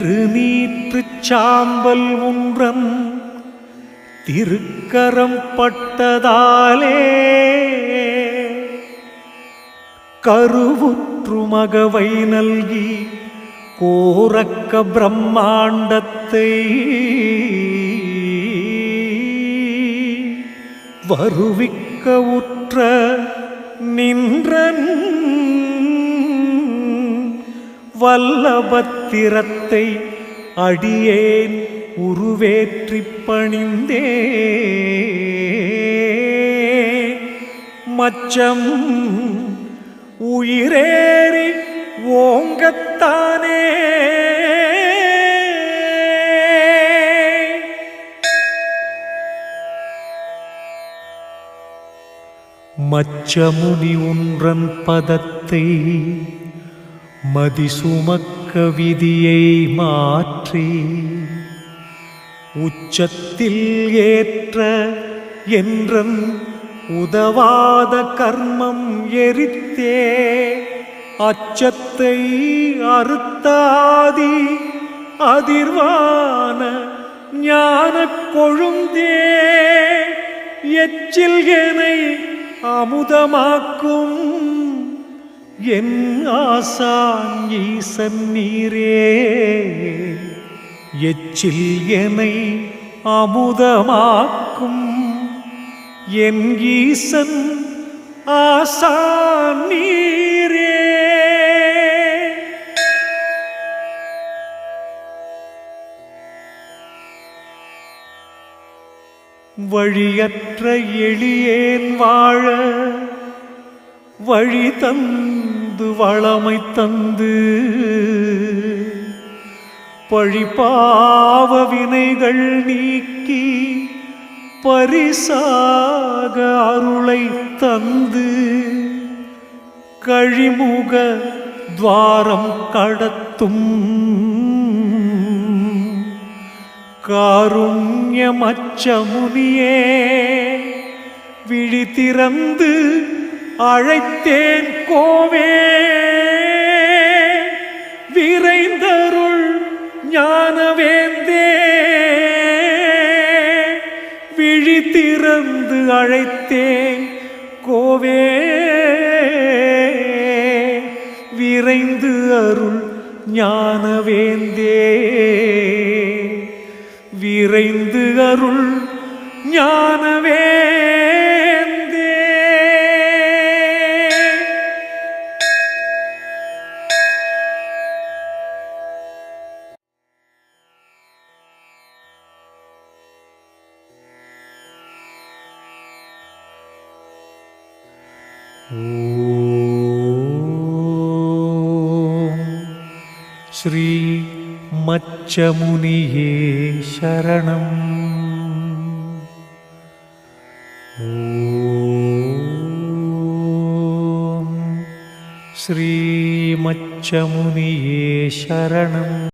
திருநீற்றுச் சாம்பல் உன்றம் திருக்கரம் பட்டதாலே. கருவுற்று மகவை நல்கி கோரக்க பிரம்மாண்டத்தை. வருவிக்க வல்லபத்திரத்தை அடியேன் உருவேற்றி பணிந்தே மச்சம் உயிரேறி ஓங்கத்தானே. மச்சமுனி ஒன்றன் பதத்தை மதிசுமக்க விதியை மாற்றி உச்சத்தில் ஏற்ற என்றன் உதவாத கர்மம் எரித்தே அச்சத்தை அறுத்தாதி அதிர்வான ஞான கொழுந்தே எச்சில்கனை அமுதமாக்கும் என் ஆசான் ஈசன் நீரே. எச்சில் எனை அமுதமாக்கும். என் ஈசன் ஆசான் நீரே. வழியற்ற எளியேன் வாழ வழி தந்து வளமை தந்து. பழிப்பாவ வினைகள் நீக்கி பரிசாக அருளை தந்து. கழிமுக துவாரம் கடத்தும். காருண்யமச்ச முனியே விழி திறந்து அழைத்தேன் கோவே. விரைந்தருள் ஞானவேந்தே. விழி திறந்து அழைத்தேன் கோவே. விரைந்து அருள் ஞானவேந்தே. விரைந்து அருள் ஞானவே. श्रीमच्चमुनिये शरणम् श्रीमच्चमुनिये शरणम्